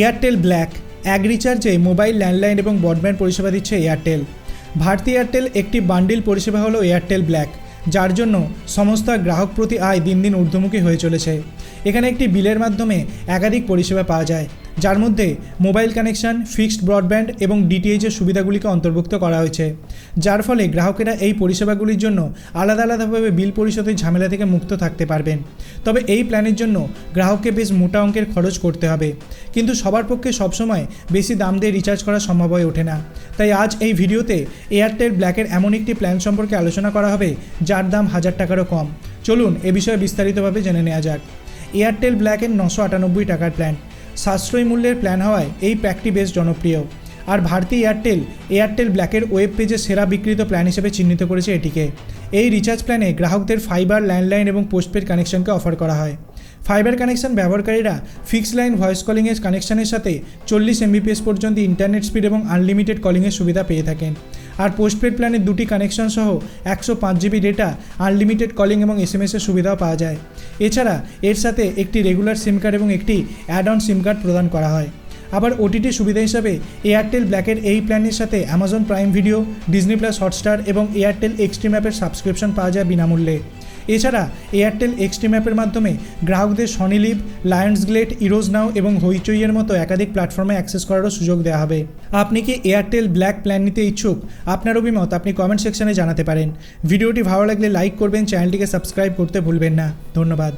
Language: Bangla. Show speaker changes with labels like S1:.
S1: এয়ারটেল ব্ল্যাক এক রিচার্জে মোবাইল ল্যান্ডলাইন এবং ব্রডব্যান্ড পরিষেবা দিচ্ছে এয়ারটেল। ভারতী এয়ারটেল একটি বান্ডিল পরিষেবা হলো এয়ারটেল ব্ল্যাক, যার জন্য সমস্ত গ্রাহক প্রতি আয় দিন দিন ঊর্ধ্বমুখী হয়ে চলেছে। এখানে একটি বিলের মাধ্যমে একাধিক পরিষেবা পাওয়া যায়। যার মধ্যে মোবাইল কানেকশন, ফিক্সড ব্রডব্যান্ড এবং ডিটিএইচের সুবিধাগুলিকে অন্তর্ভুক্ত করা হয়েছে। যার ফলে গ্রাহকেরা এই পরিষেবাগুলির জন্য আলাদা আলাদাভাবে বিল পরিশোধের ঝামেলা থেকে মুক্ত থাকতে পারবেন। তবে এই প্ল্যানের জন্য গ্রাহককে বেশ মোটা অঙ্কের খরচ করতে হবে। কিন্তু সবার পক্ষে সবসময় বেশি দাম দিয়ে রিচার্জ করা সম্ভব হয়ে ওঠে না। তাই আজ এই ভিডিওতে এয়ারটেল ব্ল্যাকের এমন একটি প্ল্যান সম্পর্কে আলোচনা করা হবে, যার দাম হাজার টাকারও কম। চলুন এ বিষয়ে বিস্তারিতভাবে জেনে নেওয়া যাক। এয়ারটেল ব্ল্যাকের নশো আটানব্বই টাকার প্ল্যান। সাশ্রয়ী মূল্যের প্ল্যান হওয়ায় এই প্যাকটি বেশ জনপ্রিয়। আর ভারতী এয়ারটেল এয়ারটেল ব্ল্যাকের ওয়েব পেজে সেরা বিক্রিত প্ল্যান হিসেবে চিহ্নিত করেছে এটিকে। এই রিচার্জ প্ল্যানে গ্রাহকদের ফাইবার, ল্যান্ডলাইন এবং পোস্টপেড কানেকশনকে অফার করা হয়। ফাইবার কানেকশন ব্যবহারকারীরা ফিক্সড লাইন ভয়েস কলিংয়ের কানেকশনের সাথে চল্লিশ এমবিপিএস পর্যন্ত ইন্টারনেট স্পিড এবং আনলিমিটেড কলিংয়ের সুবিধা পেয়ে থাকেন। আর পোস্টপেড প্ল্যানে দুটি কানেকশন সহ একশো পাঁচ জিবি ডেটা আনলিমিটেড কলিং এবং এস এম এসের সুবিধাও পাওয়া যায়। এছাড়া এর সাথে একটি রেগুলার সিম কার্ড এবং একটি অ্যাড অন সিম কার্ড প্রদান করা হয়। আবার ওটিটি সুবিধা হিসাবে এয়ারটেল ব্ল্যাকের এই প্ল্যানের সাথে Amazon Prime Video Disney plus Hotstar এবং এয়ারটেল এক্সট্রিম অ্যাপের সাবস্ক্রিপশন পাওয়া যায় বিনামূল্যে। এছাড়া এয়ারটেল এক্সট্রিম অ্যাপের মাধ্যমে গ্রাহকদের সনিলিভ লায়ন্স গ্লেট ইরোজ নাও এবং হইচইয়ের মতো একাধিক প্ল্যাটফর্মে অ্যাক্সেস করারও সুযোগ দেওয়া হবে। আপনি কি এয়ারটেল ব্ল্যাক প্ল্যান নিতে ইচ্ছুক? আপনার অভিমত আপনি কমেন্ট সেকশনে জানাতে পারেন। ভিডিওটি ভালো লাগলে লাইক করবেন চ্যানেলটিকে সাবস্ক্রাইব করতে ভুলবেন না। ধন্যবাদ।